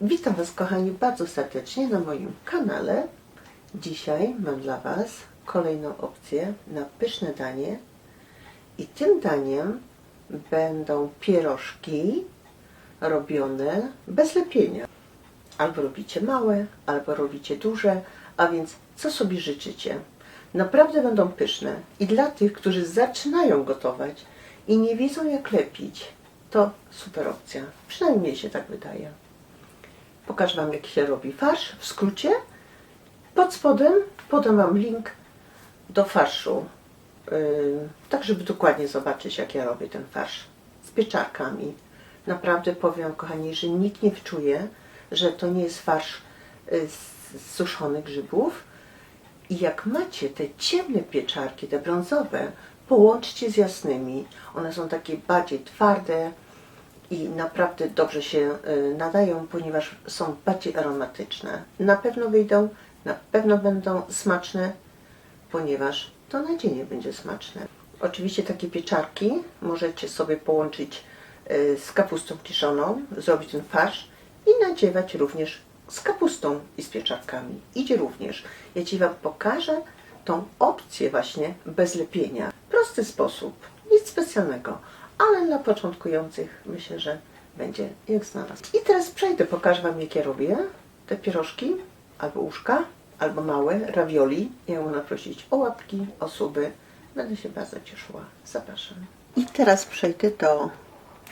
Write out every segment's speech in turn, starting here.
Witam Was kochani bardzo serdecznie na moim kanale. Dzisiaj mam dla Was kolejną opcję na pyszne danie i tym daniem będą pierożki robione bez lepienia. Albo robicie małe, albo robicie duże, a więc co sobie życzycie. Naprawdę będą pyszne i dla tych, którzy zaczynają gotować i nie wiedzą jak lepić, to super opcja. Przynajmniej się tak wydaje. Pokażę Wam, jak się robi farsz w skrócie. Pod spodem podam Wam link do farszu, yy, tak żeby dokładnie zobaczyć, jak ja robię ten farsz z pieczarkami. Naprawdę powiem, kochani, że nikt nie wczuje, że to nie jest farsz yy, z suszonych grzybów. I jak macie te ciemne pieczarki, te brązowe, połączcie z jasnymi. One są takie bardziej twarde, i naprawdę dobrze się y, nadają, ponieważ są bardziej aromatyczne. Na pewno wyjdą, na pewno będą smaczne, ponieważ to nadzienie będzie smaczne. Oczywiście takie pieczarki możecie sobie połączyć y, z kapustą kiszoną, zrobić ten farsz i nadziewać również z kapustą i z pieczarkami. Idzie również. Ja Ci Wam pokażę tą opcję właśnie bez lepienia. Prosty sposób, nic specjalnego ale dla początkujących myślę, że będzie jak znalazł. I teraz przejdę, pokażę Wam, jak ja robię te pierożki, albo uszka, albo małe, ravioli. Ja mogę prosić o łapki, o suby. Będę się bardzo cieszyła. Zapraszam. I teraz przejdę do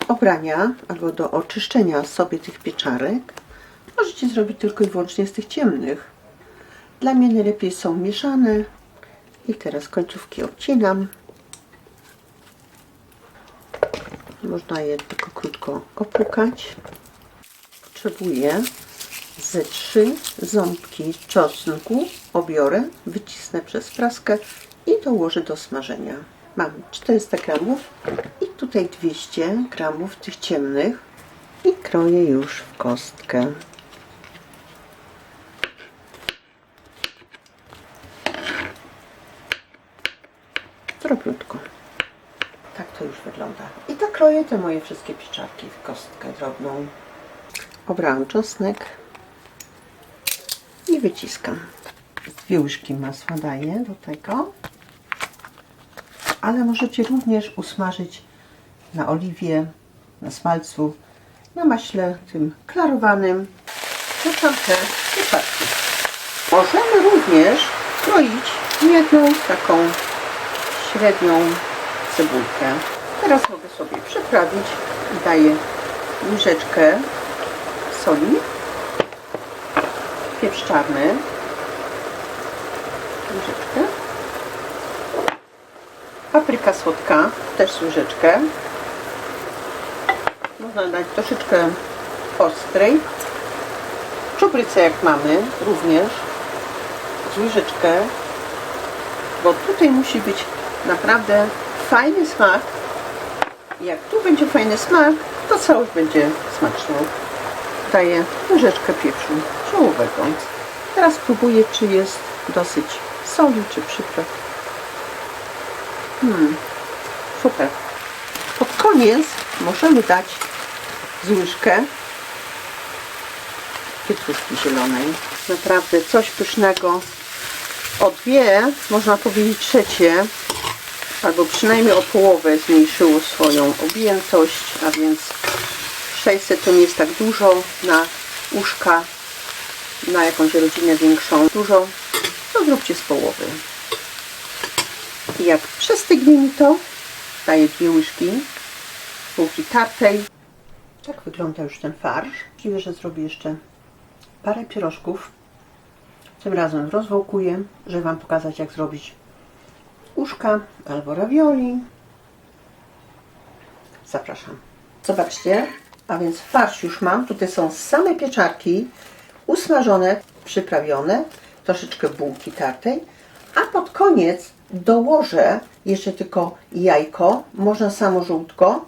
obrania, albo do oczyszczenia sobie tych pieczarek. Możecie zrobić tylko i wyłącznie z tych ciemnych. Dla mnie najlepiej są mieszane. I teraz końcówki odcinam. Można je tylko krótko opłukać. Potrzebuję ze trzy ząbki czosnku. Obiorę, wycisnę przez praskę i dołożę do smażenia. Mam 400 gramów i tutaj 200 gramów tych ciemnych i kroję już w kostkę. Drobniutko. To już wygląda. I tak kroję te moje wszystkie pieczarki w kostkę drobną. Obrałam czosnek i wyciskam. Dwie łyżki masła daję do tego. Ale możecie również usmażyć na oliwie, na smalcu, na maśle tym klarowanym. Wrzucam te pieczarki. Możemy również kroić jedną taką średnią cebulkę. Teraz mogę sobie przyprawić. Daję łyżeczkę soli, pieprz czarny, łyżeczkę, papryka słodka, też łyżeczkę. Można dać troszeczkę ostrej, czuprycę jak mamy również łyżeczkę, bo tutaj musi być naprawdę fajny smak. Jak tu będzie fajny smak, to całość będzie smaczną. Daję łyżeczkę pieprzu czołowego. Teraz próbuję, czy jest dosyć soli, czy przypraw. Hmm, super. Pod koniec możemy dać z łyżkę pietruszki zielonej. Naprawdę coś pysznego. O dwie, można powiedzieć trzecie, albo przynajmniej o połowę zmniejszyło swoją objętość, a więc 600 to nie jest tak dużo na uszka, na jakąś rodzinę większą. Dużo, to zróbcie z połowy. I jak przestygnie mi to, daję dwie łyżki bułki tartej. Tak wygląda już ten farsz. Możliwe, że zrobię jeszcze parę pierożków. Tym razem rozwałkuję, żeby Wam pokazać, jak zrobić uszka albo ravioli. Zapraszam. Zobaczcie, a więc farsz już mam. Tutaj są same pieczarki usmażone, przyprawione, troszeczkę bułki tartej, a pod koniec dołożę jeszcze tylko jajko, można samo żółtko.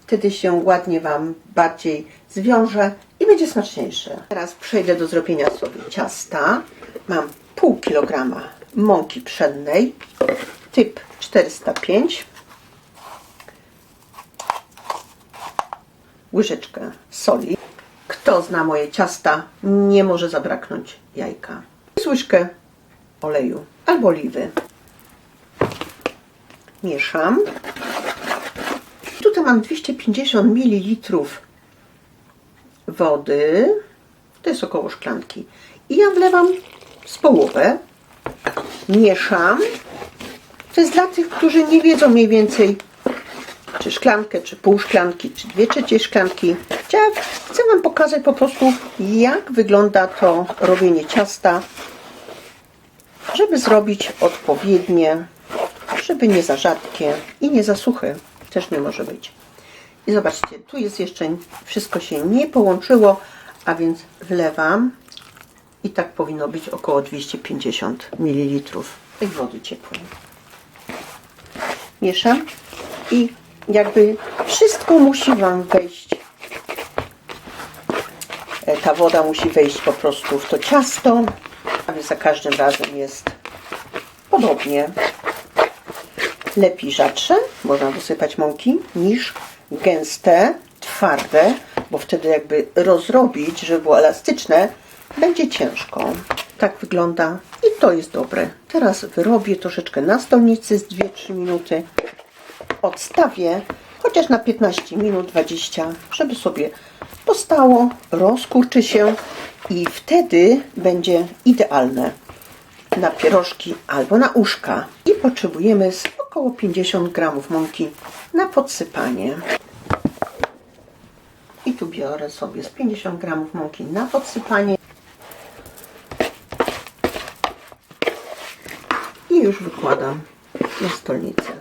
Wtedy się ładnie Wam bardziej zwiąże i będzie smaczniejsze. Teraz przejdę do zrobienia sobie ciasta. Mam pół kilograma mąki pszennej, typ 405, łyżeczkę soli. Kto zna moje ciasta, nie może zabraknąć jajka. Łyżkę oleju albo oliwy. Mieszam. Tutaj mam 250 ml wody. To jest około szklanki. I ja wlewam z połowę. Mieszam. To jest dla tych, którzy nie wiedzą mniej więcej, czy szklankę, czy pół szklanki, czy dwie trzecie szklanki. Chcę Wam pokazać po prostu, jak wygląda to robienie ciasta, żeby zrobić odpowiednie, żeby nie za rzadkie i nie za suche. Też nie może być. I zobaczcie, tu jest jeszcze, wszystko się nie połączyło, a więc wlewam i tak powinno być około 250 ml tej wody ciepłej. Mieszam i jakby wszystko musi Wam wejść. E, Ta woda musi wejść po prostu w to ciasto, a więc za każdym razem jest podobnie. Lepiej rzadsze, można dosypać mąki, niż gęste, twarde, bo wtedy jakby rozrobić, żeby było elastyczne, będzie ciężko. Tak wygląda i to jest dobre. Teraz wyrobię troszeczkę na stolnicy z 2-3 minuty. Odstawię chociaż na 15 minut, 20, żeby sobie postało, rozkurczy się i wtedy będzie idealne na pierożki albo na uszka. I potrzebujemy około 50 gramów mąki na podsypanie. I tu biorę sobie z 50 gramów mąki na podsypanie. Wykładam na stolnicę.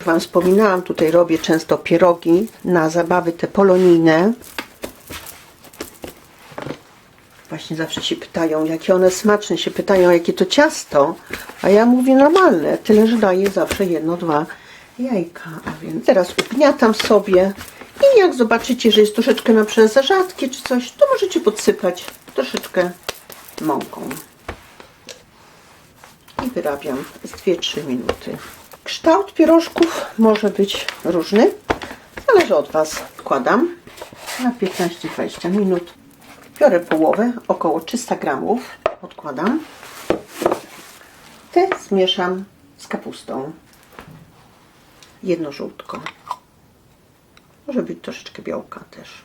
Wam wspominałam, tutaj robię często pierogi na zabawy te polonijne. Właśnie zawsze się pytają, jakie one smaczne, się pytają, jakie to ciasto, a ja mówię normalne, tyle, że daję zawsze jedno, dwa jajka. A więc teraz ugniatam sobie i jak zobaczycie, że jest troszeczkę na przykład za rzadkie czy coś, to możecie podsypać troszeczkę mąką. I wyrabiam z 2-3 minuty. Kształt pierożków może być różny, zależy od Was. Wkładam na 15-20 minut. Biorę połowę, około 300 gramów, odkładam. Te zmieszam z kapustą. Jedno żółtko. Może być troszeczkę białka też.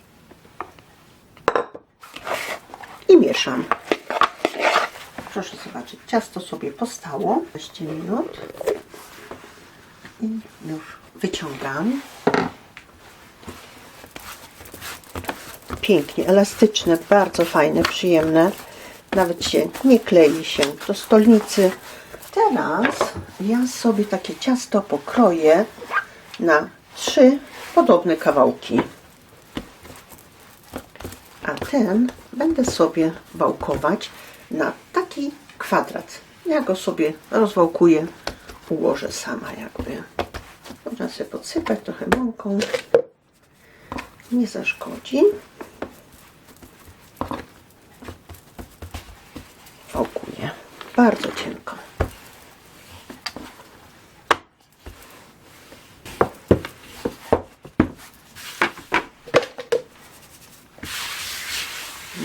I mieszam. Proszę zobaczyć, ciasto sobie postało 20 minut. I już wyciągam. Pięknie, elastyczne, bardzo fajne, przyjemne. Nawet się nie klei się do stolnicy. Teraz ja sobie takie ciasto pokroję na trzy podobne kawałki. A ten będę sobie wałkować na taki kwadrat. Ja go sobie rozwałkuję, ułożę sama jakby. Można sobie podsypać trochę mąką. Nie zaszkodzi.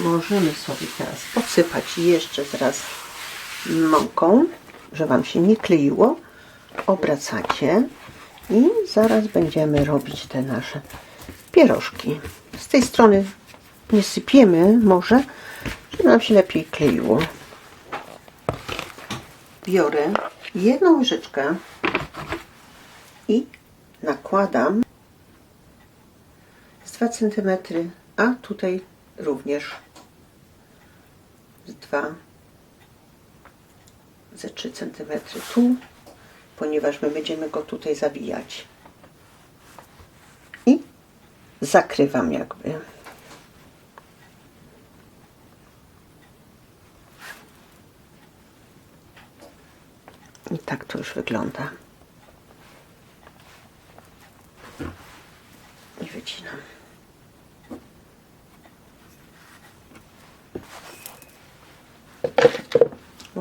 Możemy sobie teraz podsypać jeszcze raz mąką, żeby Wam się nie kleiło. Obracacie i zaraz będziemy robić te nasze pierożki. Z tej strony nie sypiemy może, żeby nam się lepiej kleiło. Biorę jedną łyżeczkę i nakładam z 2 cm, a tutaj również 2 ze 3 cm tu, ponieważ my będziemy go tutaj zawijać. I zakrywam jakby. I tak to już wygląda. I wycinam.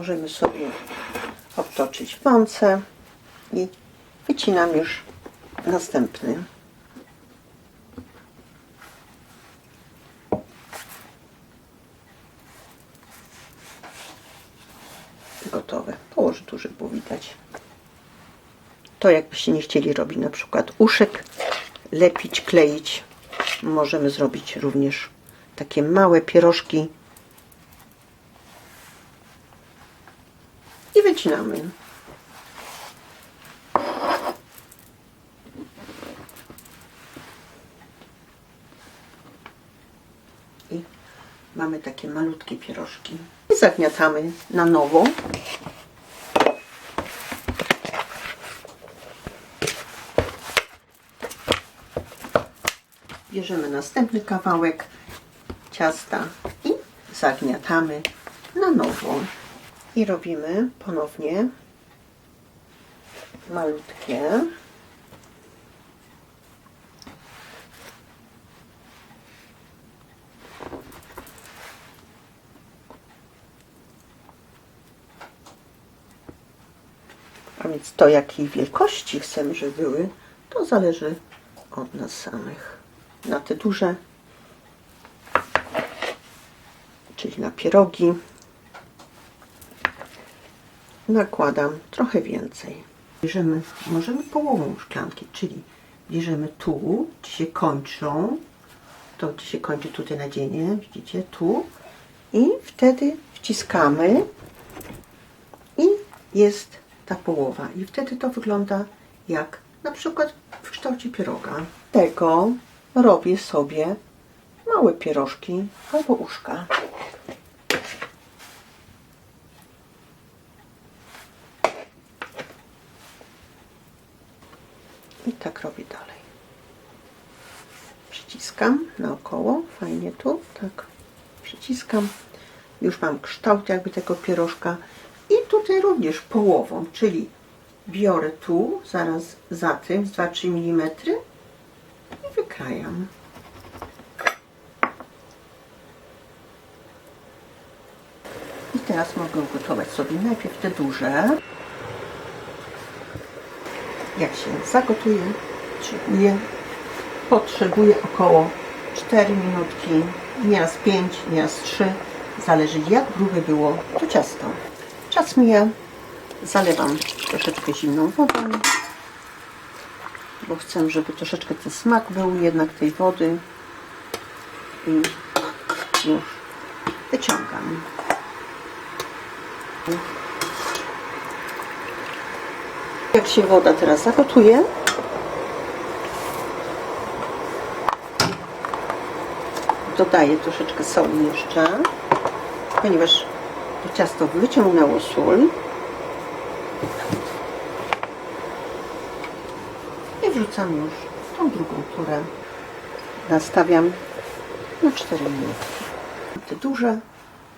możemy sobie obtoczyć pące i wycinam już następny. Gotowe. Położę tu, żeby było widać. To jakbyście nie chcieli robić na przykład uszek, lepić, kleić, możemy zrobić również takie małe pierożki wycinamy. I mamy takie malutkie pierożki. I zagniatamy na nowo. Bierzemy następny kawałek ciasta i zagniatamy na nowo. I robimy ponownie malutkie. A więc to jakiej wielkości chcemy, żeby były, to zależy od nas samych. Na te duże, czyli na pierogi, nakładam trochę więcej. Bierzemy, możemy połową szklanki, czyli bierzemy tu, gdzie się kończą, to gdzie się kończy tutaj nadzienie, widzicie, tu i wtedy wciskamy i jest ta połowa. I wtedy to wygląda jak na przykład w kształcie pieroga. Tego robię sobie małe pierożki albo uszka. I tak robię dalej. Przyciskam naokoło, fajnie tu, tak przyciskam. Już mam kształt jakby tego pierożka. I tutaj również połową, czyli biorę tu, zaraz za tym, z 2-3 mm i wykrajam. I teraz mogę gotować sobie najpierw te duże. Jak się zagotuje, szykuję, potrzebuję około 4 minutki, nieraz 5, nieraz 3, zależy jak grube było to ciasto. Czas mija, zalewam troszeczkę zimną wodą, bo chcę, żeby troszeczkę ten smak był jednak tej wody i już wyciągam. Jak się woda teraz zagotuje, dodaję troszeczkę soli jeszcze, ponieważ to ciasto wyciągnęło sól. I wrzucam już tą drugą turę. Nastawiam na 4 minuty. Te duże,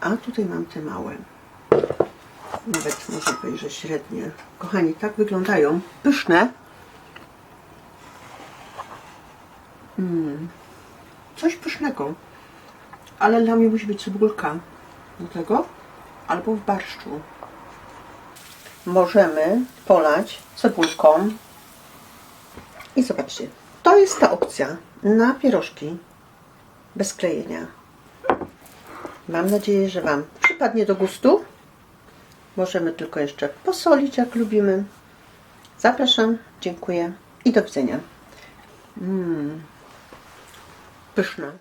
a tutaj mam te małe. Nawet może powiedzieć, że średnie. Kochani, tak wyglądają. Pyszne. Mm. Coś pysznego. Ale dla mnie musi być cebulka do tego albo w barszczu. Możemy polać cebulką. I zobaczcie, to jest ta opcja na pierożki bez klejenia. Mam nadzieję, że Wam przypadnie do gustu. Możemy tylko jeszcze posolić, jak lubimy. Zapraszam, dziękuję i do widzenia. Mm. Pyszne.